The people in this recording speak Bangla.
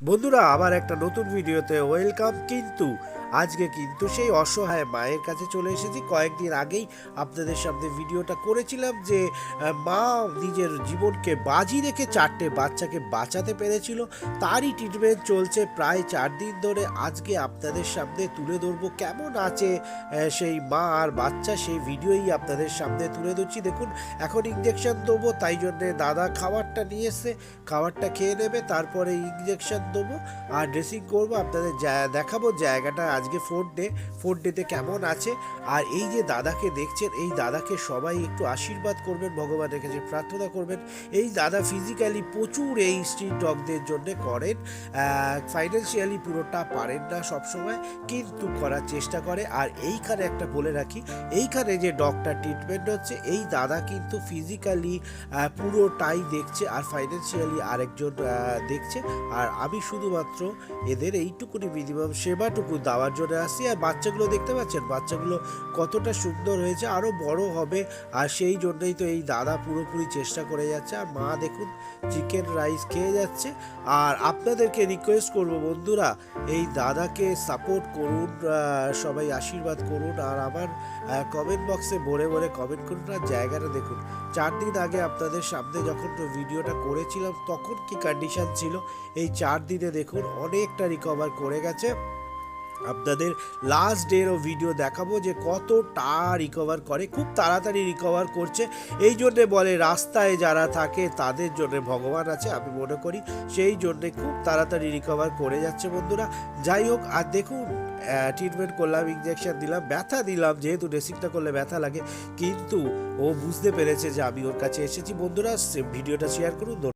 বন্ধুরা আবার একটা নতুন ভিডিওতে ওয়েলকাম কিন্তু আজকে কিন্তু সেই অসহায় মায়ের কাছে চলে এসেছি। কয়েকদিন আগেই আপনাদের সামনে ভিডিওটা করেছিলাম যে মা নিজের জীবনকে বাজি রেখে চারটে বাচ্চাকে বাঁচাতে পেরেছিল। তারই ট্রিটমেন্ট চলছে প্রায় চার দিন ধরে। আজকে আপনাদের সামনে তুলে ধরবো কেমন আছে সেই মা আর বাচ্চা। সেই ভিডিওই আপনাদের সামনে তুলে ধরছি। দেখুন, এখন ইঞ্জেকশন দেবো, তাই জন্যে দাদা খাবারটা নিয়ে এসছে। খাবারটা খেয়ে নেবে, তারপরে ইঞ্জেকশন দেবো। আর ড্রেসিং করব, আপনাদের দেখাবো জায়গাটা আজকে ফোর ডে ফোর ডেতে কেমন আছে? আর এই যে দাদাকে দেখছেন, এই দাদাকে সবাই একটু আশীর্বাদ করবেন, ভগবানের কাছে প্রার্থনা করবেন। এই দাদা ফিজিক্যালি প্রচুর এই স্ট্রিট ডগদের জন্য করেন। ফাইন্যান্সিয়ালি পুরোটা পারেন না সবসময়, কিন্তু করার চেষ্টা করে। আর এইখানে একটা বলে রাখি, এইখানে যে ডগটা ট্রিটমেন্ট হচ্ছে, এই দাদা কিন্তু ফিজিক্যালি পুরোটাই দেখছে আর ফাইন্যান্সিয়ালি আরেকজন দেখছে। আর আমি শুধুমাত্র এদের এইটুকুনি মিনিমাম সেবাটুকু দেওয়ার জন্য আসছি আর বাচ্চাগুলো দেখতে পাচ্ছেন? বাচ্চাগুলো কতটা সুন্দর হয়েছে আরও বড় হবে। আর সেই জন্যই তো এই দাদা পুরোপুরি চেষ্টা করে যাচ্ছে। আর মা দেখুন চিকেন রাইস খেয়ে যাচ্ছে। আর আপনাদেরকে রিকোয়েস্ট করব বন্ধুরা, এই দাদাকে সাপোর্ট করুন সবাই আশীর্বাদ করুন। আর আমার কমেন্ট বক্সে ভরে ভরে কমেন্ট করুন। আর জায়গাটা দেখুন। চার দিন আগে আপনাদের সামনে যখন ভিডিওটা করেছিলাম, তখন কি কন্ডিশন ছিল? এই চার দিনে দেখুন, অনেকটা রিকভার করে গেছে। আপনাদের লাস্ট ডেরও ভিডিও দেখাবো যে কতটা রিকভার করে, খুব তাড়াতাড়ি রিকভার করছে। এই জন্যে বলে রাস্তায় যারা থাকে তাদের জন্য ভগবান আছে, আমি মনে করি সেই জন্যে খুব তাড়াতাড়ি রিকভার করে যাচ্ছে বন্ধুরা। যাই হোক, আর দেখুন ট্রিটমেন্ট করলাম ইঞ্জেকশন দিলাম, ব্যথা দিলাম, যেহেতু ড্রেসিংটা করলে ব্যথা লাগে, কিন্তু ও বুঝতে পেরেছে যে আমি ওর কাছে এসেছি। বন্ধুরা ভিডিওটা শেয়ার করুন